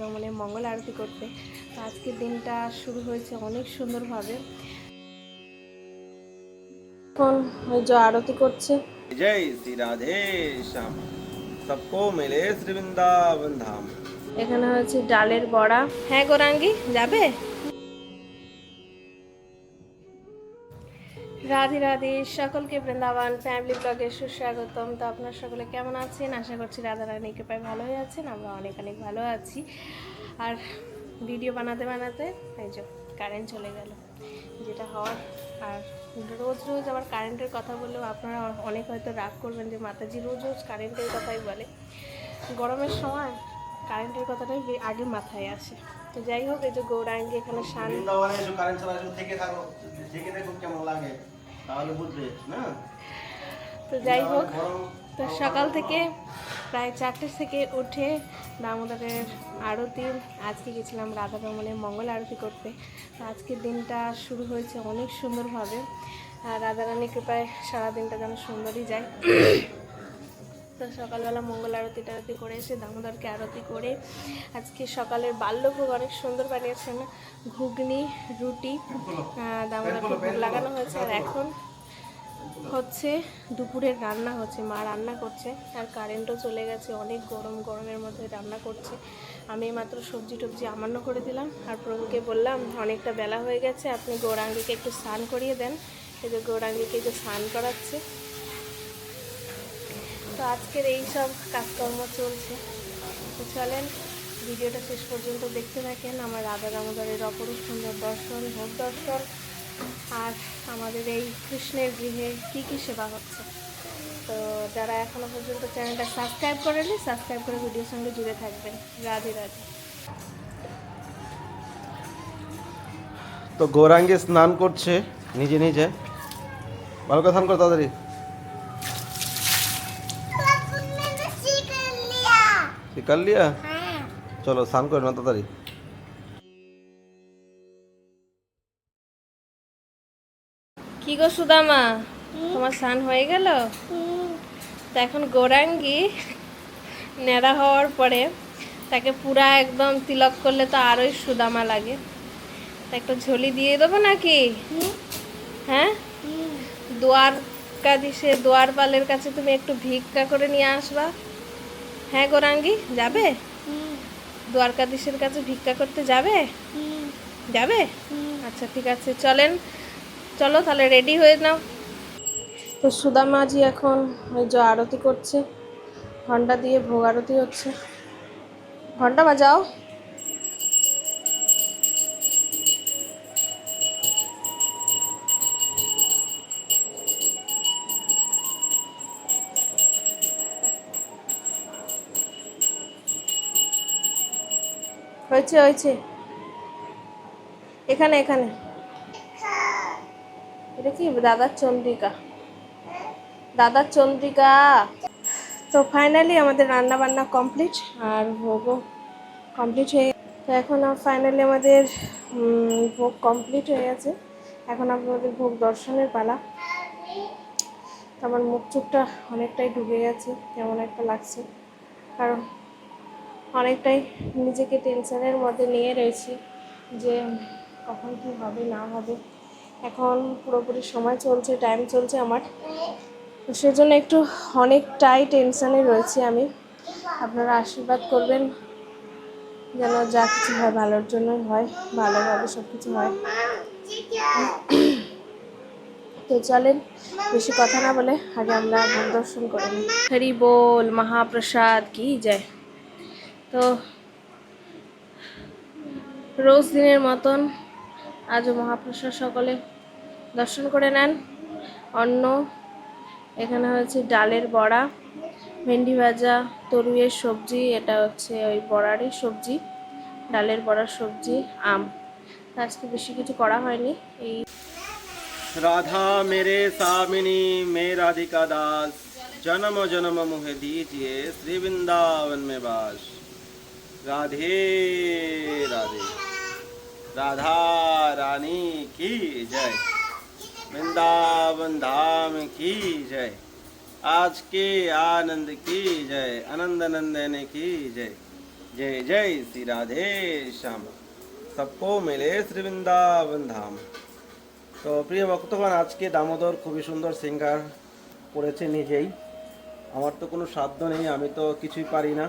আরতি মঙ্গল আরতি করতে। তো আজকের দিনটা শুরু হয়েছে অনেক সুন্দরভাবে। এখন ওই যে আরতি করছে। জয় শ্রী রাধে শ্যাম। সবকো মিলে শ্রী বৃন্দাবন ধাম। এখানে হয়েছে ডালের বড়া। হ্যাঁ গোরাঙ্গি যাবে? রাধে রাধে, সকলকে বৃন্দাবন ফ্যামিলি ব্লগে সুস্বাগতম। তো আপনার সকলে কেমন আছেন? আশা করছি রাধা রানী কৃপায় ভালোই আছেন, আমরা অনেক অনেক ভালো আছি। আর ভিডিও বানাতে বানাতে এই যে কারেন্ট চলে গেল, যেটা হওয়ার। আর রোজ রোজ আবার কারেন্টের কথা বললেও আপনারা অনেক হয়তো রাগ করবেন যে, মাতাজি রোজ রোজ কারেন্টের কথাই বলে। গরমের সময় কারেন্টের কথাটাই আগে মাথায় আসে। তো যাই হোক, এই যে গৌরাঙ্গি এখানে শান থেকে থাকো থেকে দেখো কেমন লাগে। তাহলে বুঝবে না? তো যাই হোক তো সকাল থেকে প্রায় চারটের থেকে উঠে দামোদরের আরতি আজকে গেছিলাম রাধা রমণের মঙ্গল আরতি করতে। তো আজকের দিনটা শুরু হয়েছে অনেক সুন্দরভাবে। আর রাধারানী কৃপায় সারা দিনটা যেন সুন্দরই যায়। তো সকালবেলা মঙ্গল আরতি টারতি করে এসে দামোদরকে আরতি করে আজকে সকালের বাল্যভোগ অনেক সুন্দর বানিয়েছেন। ঘুগনি, রুটি দামোদরকে ভোগ লাগানো হয়েছে। আর এখন হচ্ছে দুপুরের রান্না হচ্ছে। মা রান্না করছে। আর কারেন্টও চলে গেছে। অনেক গরম, গরমের মধ্যে রান্না করছে। আমি মাত্র সবজি টবজি আমান্য করে দিলাম। আর প্রভুকে বললাম, অনেকটা বেলা হয়ে গেছে। আপনি গৌরাঙ্গীকে একটু স্নান করিয়ে দেন। এই যে গৌরাঙ্গীকে যে স্নান করাচ্ছে তো আজকের এই সব কাজকর্ম চলছে। তো চলেন, ভিডিওটা শেষ পর্যন্ত দেখতে থাকেন। আমার রাধা দামোদরের অপরূপ সুন্দর দর্শন, ভোগ দর্শন, আর আমাদের এই কৃষ্ণের গৃহে কী কী সেবা হচ্ছে। তো যারা এখনও পর্যন্ত চ্যানেলটা সাবস্ক্রাইব করেনি সাবস্ক্রাইব করে ভিডিওর সঙ্গে জুড়ে থাকবেন। রাধে রাধে। তো গৌরাঙ্গে স্নান করছে, নিজে নিজে। ভালো স্নান করো তাড়াতাড়ি। লিয়া চলো স্নান করে না তাড়াতাড়ি কি গো সুদামা তোমার স্নান হয়ে গেল তো এখন গৌরাঙ্গি নেড়া হওয়ার পরে তাকে পুরা একদম তিলক করলে তো আরোই সুদামা লাগে তা একটা ঝোলি দিয়ে দেবো নাকি হ্যাঁ দ্বারকাধীশে দ্বারপালের কাছে তুমি একটু ভিক্ষা করে নিয়ে আসবা হ্যাঁ গোরাঙ্গি যাবে? দ্বারকাধীশের কাছে ভিক্ষা করতে যাবে? যাবে? আচ্ছা ঠিক আছে চলেন। চলো তাহলে রেডি হয়ে নাও। তো সুদামাজি এখন ওই জ আরতি করছে। ঘণ্টা দিয়ে ভোগ আরতি হচ্ছে। ঘণ্টা বাজাও। হয়েছে হয়েছে। এখানে এখানে। এটা কি? দাদার চন্দ্রিকা। দাদার চন্দ্রিকা। তো ফাইনালি আমাদের রান্না বান্না কমপ্লিট আর ভোগও কমপ্লিট হয়ে তো এখন ফাইনালি আমাদের ভোগ কমপ্লিট হয়ে গেছে। এখন আপনাদের ভোগ দর্শনের পালা। আমার মুখ চোখটা অনেকটাই ডুবে গেছে, কেমন একটা লাগছে। কারণ অনেকটাই নিজেকে টেনশনের মধ্যে নিয়ে রয়েছি যে কখন কী হবে, না হবে। এখন পুরোপুরি সময় চলছে টাইম চলছে আমার। সেজন্য একটু অনেকটাই টেনশনে রয়েছি আমি। আপনারা আশীর্বাদ করবেন যেন যা কিছু হয় ভালোর জন্যই হয়, ভালোভাবে সব কিছু হয়। তো চলেন, বেশি কথা না বলে আগে আমরা দর্শন করে নিই। হরি বল, মহাপ্রসাদ, কি যায় তো রোজ দিনের মতন আজও মহাপ্রসাদ সকলে দর্শন করে নেন। অন্ন, এখানে হয়েছে ডালের বড়া, ভেন্ডি ভাজা তরুয়ের সবজি, এটা হচ্ছে ওই বড়ারই সবজি, ডালের বড়ার সবজি, আম। আজকে বেশি কিছু করা হয়নি, এই রাধা মেরে সামিনী, মে রাধিকা দাস, জনম জনম মুহে দিয়ে শ্রী বৃন্দাবন মে বাস। राधे राधे राधा रानी की जय वृंदावन धाम की जय आज के आनंद की जय आनंद नंदन की जय जय जय श्री राधे श्याम सबको मिले শ্রী বৃন্দাবন ধাম তো প্রিয় ভক্তগণ আজকে দামোদর খুবই সুন্দর সিঙ্গার করেছে নিজেই আমার তো কোনো সাধ্য নেই আমি তো কিছুই পারি না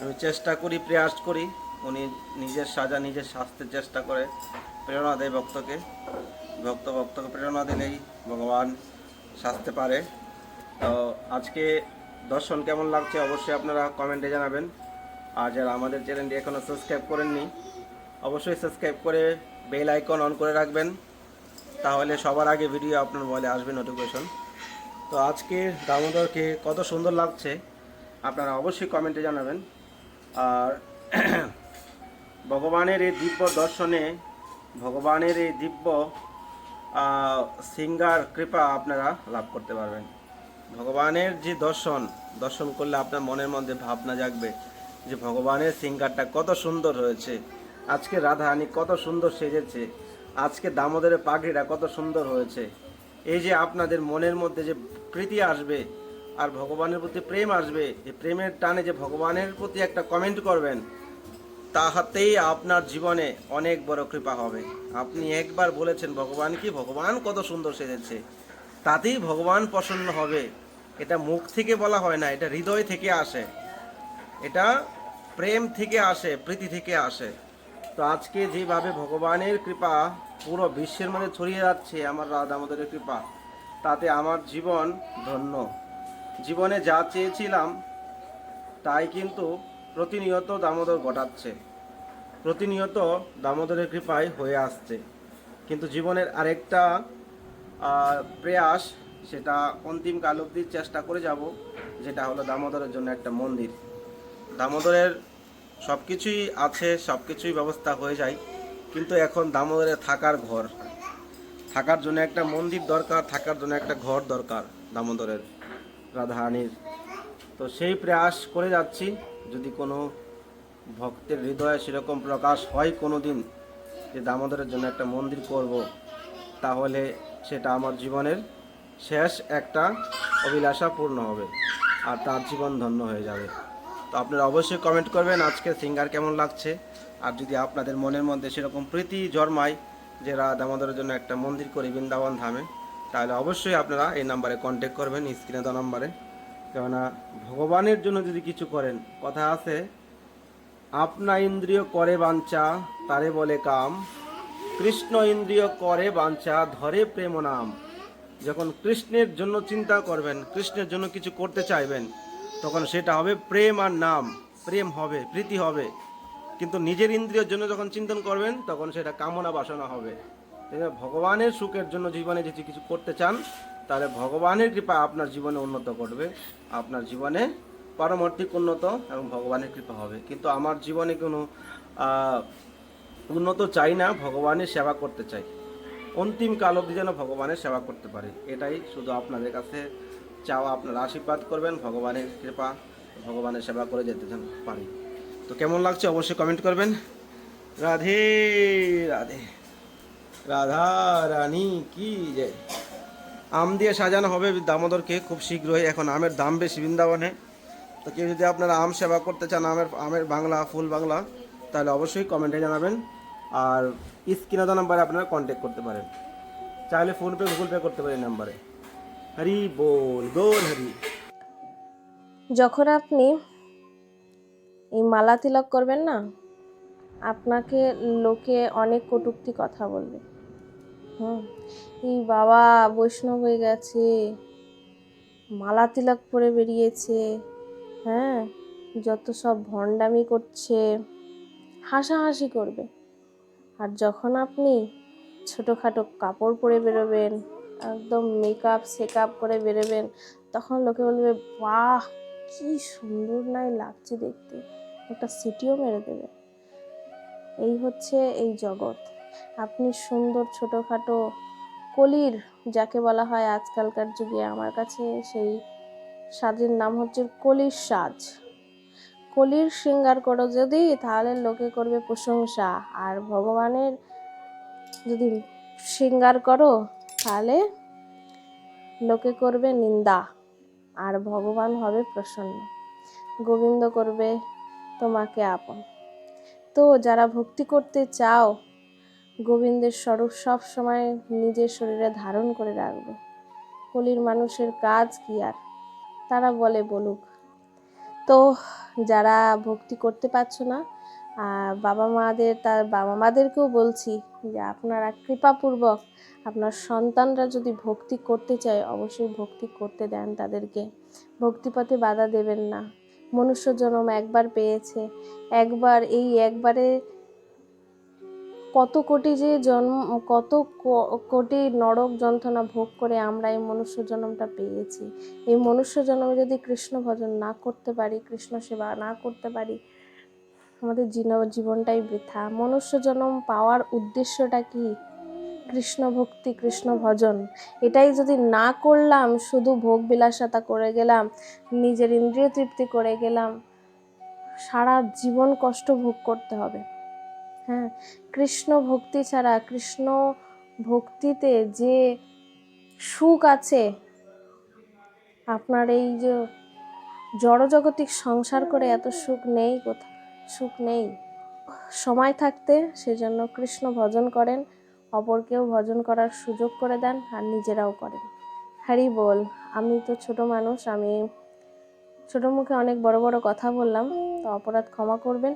আমি চেষ্টা করি, প্রয়াস করি। উনি নিজের সাজা নিজের স্বাস্থ্যের চেষ্টা করে প্রেরণা দেয় ভক্তকে। ভক্ত ভক্তকে প্রেরণা দিলেই ভগবান সাজতে পারে। তো আজকে দর্শন কেমন লাগছে অবশ্যই আপনারা কমেন্টে জানাবেন। আর যারা আমাদের চ্যানেলটি এখনও সাবস্ক্রাইব করেননি, অবশ্যই সাবস্ক্রাইব করে বেল আইকন অন করে রাখবেন। তাহলে সবার আগে ভিডিও আপনার মোবাইলে আসবে নোটিফিকেশন। তো আজকে দামোদরকে কত সুন্দর লাগছে, আপনারা অবশ্যই কমেন্টে জানাবেন। আর ভগবানের এই দিব্য দর্শনে, ভগবানের এই দিব্য সিঙ্গার কৃপা আপনারা লাভ করতে পারবেন। ভগবানের যে দর্শন দর্শন করলে আপনার মনের মধ্যে ভাবনা জাগবে যে ভগবানের সিঙ্গারটা কত সুন্দর হয়েছে, আজকে রাধারানী কত সুন্দর সেজেছে, আজকে দামোদরের পাগড়িটা কত সুন্দর হয়েছে। এই যে আপনাদের মনের মধ্যে যে প্রীতি আসবে আর ভগবানের প্রতি প্রেম আসবে এই প্রেমের টানে যে ভগবানের প্রতি একটা কমেন্ট করবেন, তাহাতেই আপনার জীবনে অনেক বড় কৃপা হবে। আপনি একবার বলেছেন, ভগবান কি? ভগবান কত সুন্দর সেজেছে। তাতেই ভগবান প্রসন্ন হবে। এটা মুখ থেকে বলা হয় না, এটা হৃদয় থেকে আসে। এটা প্রেম থেকে আসে, প্রীতি থেকে আসে। তো আজকে যেভাবে ভগবানের কৃপা পুরো বিশ্বের মধ্যে ছড়িয়ে যাচ্ছে, আমার রাধা আমাদের কৃপা, তাতে আমার জীবন ধন্য। জীবনে যা চেয়েছিলাম, তাই কিন্তু প্রতিনিয়ত দামোদর ঘটাচ্ছে। প্রতিনিয়ত দামোদরের কৃপায় হয়ে আসছে। কিন্তু জীবনের আরেকটা প্রয়াস, সেটা অন্তিম কাল অবধি চেষ্টা করে যাব, যেটা হলো দামোদরের জন্য একটা মন্দির। দামোদরের সব কিছুই আছে সব কিছুই ব্যবস্থা হয়ে যায়, কিন্তু এখন দামোদরে থাকার ঘর। থাকার জন্য একটা মন্দির দরকার, থাকার জন্য একটা ঘর দরকার দামোদরের। রাধারানীর। তো সেই প্রয়াস করে যাচ্ছি। যদি কোনো ভক্তের হৃদয়ে সেরকম প্রকাশ হয় কোনো দিন যে দামোদরের জন্য একটা মন্দির করব, তাহলে সেটা আমার জীবনের শেষ একটা অভিলাষা পূর্ণ হবে আর তার জীবন ধন্য হয়ে যাবে। তো আপনারা অবশ্যই কমেন্ট করবেন আজকে সিঙ্গার কেমন লাগছে। আর যদি আপনাদের মনের মধ্যে সেরকম প্রীতি জন্মায় যে রা দামোদরের জন্য একটা মন্দির করি বৃন্দাবন ধামে তাহলে অবশ্যই আপনারা এই নাম্বারে কন্ট্যাক্ট করবেন স্ক্রিনে দেওয়া নাম্বারে। কেননা ভগবানের জন্য যদি কিছু করেন, কথা আছে, আপনা ইন্দ্রিয় করে বাঞ্ছা, তারে বলে কাম। কৃষ্ণ ইন্দ্রিয় করে বাঞ্ছা, ধরে প্রেম নাম। যখন কৃষ্ণের জন্য চিন্তা করবেন, কৃষ্ণের জন্য কিছু করতে চাইবেন, তখন সেটা হবে প্রেম আর নাম। প্রেম হবে, প্রীতি হবে। কিন্তু নিজের ইন্দ্রিয়র জন্য যখন চিন্তন করবেন, তখন সেটা কামনা বাসনা হবে। ভগবানের সুখের জন্য জীবনে যদি কিছু করতে চান, তাহলে ভগবানের কৃপা আপনার জীবনে উন্নত করবে আপনার জীবনে পারমার্থিক উন্নত এবং ভগবানের কৃপা হবে। কিন্তু আমার জীবনে কোনো উন্নত চাই না, ভগবানের সেবা করতে চাই। অন্তিম কাল অবধি যেন ভগবানের সেবা করতে পারি। এটাই শুধু আপনাদের কাছে চাওয়া, আপনারা আশীর্বাদ করবেন, ভগবানের কৃপা, ভগবানের সেবা করে যেতে পারি। তো কেমন লাগছে অবশ্যই কমেন্ট করবেন। রাধে রাধে। রাধা রানী, কি জয় আম দিয়ে সাজানো হবে দামোদরকে খুব শীঘ্রই। এখন আমের দাম বেশি বৃন্দাবনে। তো কেউ যদি আপনারা আম সেবা করতে চান, আমের আমের বাংলা, ফুল বাংলা, তাহলে অবশ্যই কমেন্টে জানাবেন। আর স্ক্রিনে দেওয়া নাম্বারে আপনারা কন্ট্যাক্ট করতে পারেন। চাইলে ফোনপে গুগল পে করতে পারেন নাম্বারে হরি বল, গোল হরি। যখন আপনি এই মালা তিলক করবেন না, আপনাকে লোকে অনেক কটূক্তি কথা বলবে। এই বাবা বৈষ্ণব হয়ে গেছে। মালা তিলক পরে বেরিয়েছে। হ্যাঁ যত সব ভণ্ডামি করছে, হাসাহাসি করবে। আর যখন আপনি ছোটোখাটো কাপড় পরে বেরোবেন, একদম মেকআপ সেকআপ করে বেরোবেন, তখন লোকে বলবে, বাহ, কি সুন্দর নাই লাগছে দেখতে। একটা সিটিও মেরে দেবে। এই হচ্ছে এই জগৎ। আপনি সুন্দর ছোটোখাটো কলির, যাকে বলা হয় আজকালকার যুগে আমার কাছে সেই সাজের নাম হচ্ছে কলির সাজ কলির শৃঙ্গার করো যদি, তাহলে লোকে করবে প্রশংসা। আর ভগবানের যদি শৃঙ্গার করো, তাহলে লোকে করবে নিন্দা। আর ভগবান হবে প্রসন্ন। গোবিন্দ করবে তোমাকে আপন। তো যারা ভক্তি করতে চাও গোবিন্দের স্বরূপ সব সময় নিজের শরীরে ধারণ করে রাখবে। কলির মানুষের কাজ কি আর? তারা বলে, বলুক। তো যারা ভক্তি করতে পারছ না বাবা মাদের তার বাবা মাদেরকেও বলছি যে আপনারা কৃপাপূর্বক আপনার সন্তানরা যদি ভক্তি করতে চায়, অবশ্যই ভক্তি করতে দেন তাদেরকে। ভক্তিপথে বাধা দেবেন না। মনুষ্য জন্ম একবার পেয়েছে। একবার, এই একবারে কত কোটি যে জন্ম, কত কোটি নরক যন্ত্রণা ভোগ করে আমরা এই মনুষ্য জন্মটা পেয়েছি। এই মনুষ্য জন্মে যদি কৃষ্ণ ভজন না করতে পারি, কৃষ্ণ সেবা না করতে পারি, আমাদের জীবনটাই বৃথা। মনুষ্য জন্ম পাওয়ার উদ্দেশ্যটা কি? কৃষ্ণ ভক্তি, কৃষ্ণ ভজন। এটাই যদি না করলাম, শুধু ভোগ বিলাসতা করে গেলাম, নিজের ইন্দ্রিয় তৃপ্তি করে গেলাম, সারা জীবন কষ্ট ভোগ করতে হবে। হ্যাঁ কৃষ্ণ ভক্তি ছাড়া, কৃষ্ণ ভক্তিতে যে সুখ আছে, আপনার এই যে জড়জগতিক সংসার করে এত সুখ নেই কোথা, সুখ নেই। সময় থাকতে সেজন্য কৃষ্ণ ভজন করেন, অপরকেও ভজন করার সুযোগ করে দেন আর নিজেরাও করেন। হ্যারি বল, আমি তো ছোট মানুষ, আমি ছোট মুখে অনেক বড় বড় কথা বললাম, তো অপরাধ ক্ষমা করবেন।